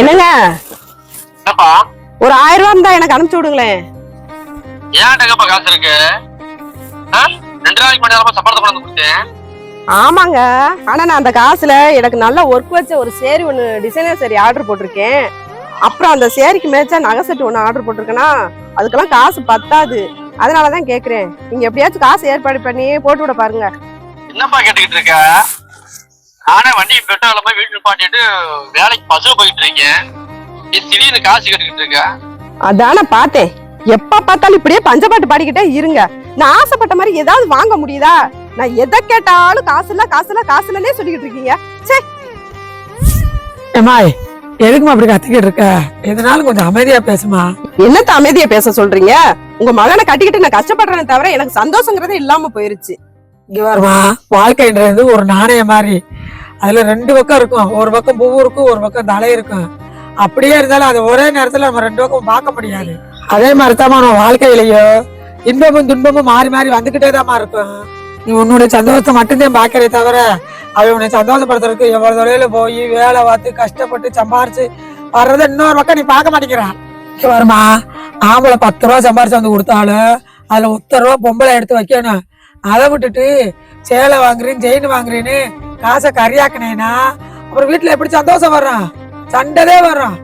என்னங்க? ஒரு ஆயிரம் ரூபா இருந்தா எனக்கு அனுப்பிச்சு விடுங்களேன். ஏன் எங்கப்பா காசு இருக்கு? ரெண்டு நாளைக்கு முன்னாடி சம்பளத்தை கொண்டு கொடுத்தேன். ஆமாங்க. ஆனா நான் அந்த காசுல எனக்கு நல்ல ஒர்க் வச்ச ஒரு சேரி ஒன்று டிசைனர் சேரி ஆர்டர் போட்டிருக்கேன். அப்புறம் அந்த சேரிக்கு மேய்ச்சா நகை செட் ஒன்று ஆர்டர் போட்டிருக்கேன்னா அதுக்கெல்லாம் காசு பத்தாது. அதனால தான் கேட்குறேன் நீங்க எப்படியாச்சும் காசு ஏற்பாடு பண்ணி போட்டு விட பாருங்க. என்னப்பா கேட்டுக்கிட்டு இருக்க? நானே வண்டி பெட்ரோல் போய் வீட்டுல பாட்டிட்டு வேலைக்கு பஸ்ல போயிட்டு இருக்கேன். நீ திடீர்னு காசு கேட்டுக்கிட்டு இருக்க? அதானே பார்த்தேன். எப்ப பார்த்தாலும் இப்படியே பஞ்சப்பாட்டு பாடிக்கிட்டே இருங்க. நான் ஆசைப்பட்ட மாதிரி ஏதாவது வாங்க முடியுதா? நான் எதை கேட்டாலும் காசு இல்ல காசு இல்ல காசு இல்லன்னே சொல்லிக்கிட்டு இருக்கீங்க. ச்சே. ஏமாய் எதுக்குமா அப்படி கத்திக்கிட்டு இருக்க? எதனாலும் கொஞ்சம் அமைதியா பேசுமா என்னத்த அமைதியா பேச சொல்றீங்க? உங்க மகனை கட்டிக்கிட்டு நான் கஷ்டப்படுறேனே தவிர எனக்கு சந்தோஷங்கிறதே இல்லாம போயிருச்சு. இங்க வருமா வாழ்க்கைன்றது ஒரு நாணயம் மாதிரி. அதுல ரெண்டு பக்கம் இருக்கும். ஒரு பக்கம் பூ இருக்கும் ஒரு பக்கம் தலை இருக்கும். அப்படியே இருந்தாலும் அது ஒரே நேரத்துல நம்ம ரெண்டு பக்கம் பார்க்க முடியாது. அதே மாதிரி தான் நம்ம வாழ்க்கையிலயோ இன்பமும் துன்பமும் மாறி மாறி வந்துகிட்டே தான் இருக்கும். நீ உன்னுடைய சந்தோஷத்தை மட்டும்தான் பாக்கிறே தவிர அவன் உன்னை சந்தோஷப்படுத்துறதுக்கு எவ்வளவு தொலைல போய் வேலை பார்த்து கஷ்டப்பட்டு சம்பாரிச்சு வர்றதை இன்னொரு பக்கம் நீ பார்க்க மாட்டேங்கிறான் வருமா ஆம்பளை பத்து ரூபா சம்பாரிச்சு வந்து கொடுத்தாலும் அதுல ஒத்த ரூபா பொம்பளை எடுத்து வைக்கணும். அதை விட்டுட்டு சேலை வாங்குறேன் செயின் வாங்குறேன்னு காசை கரியாக்கினேனா அப்புறம் வீட்டுல எப்படி சந்தோஷம் வர்றான் சண்டதே வர்றான்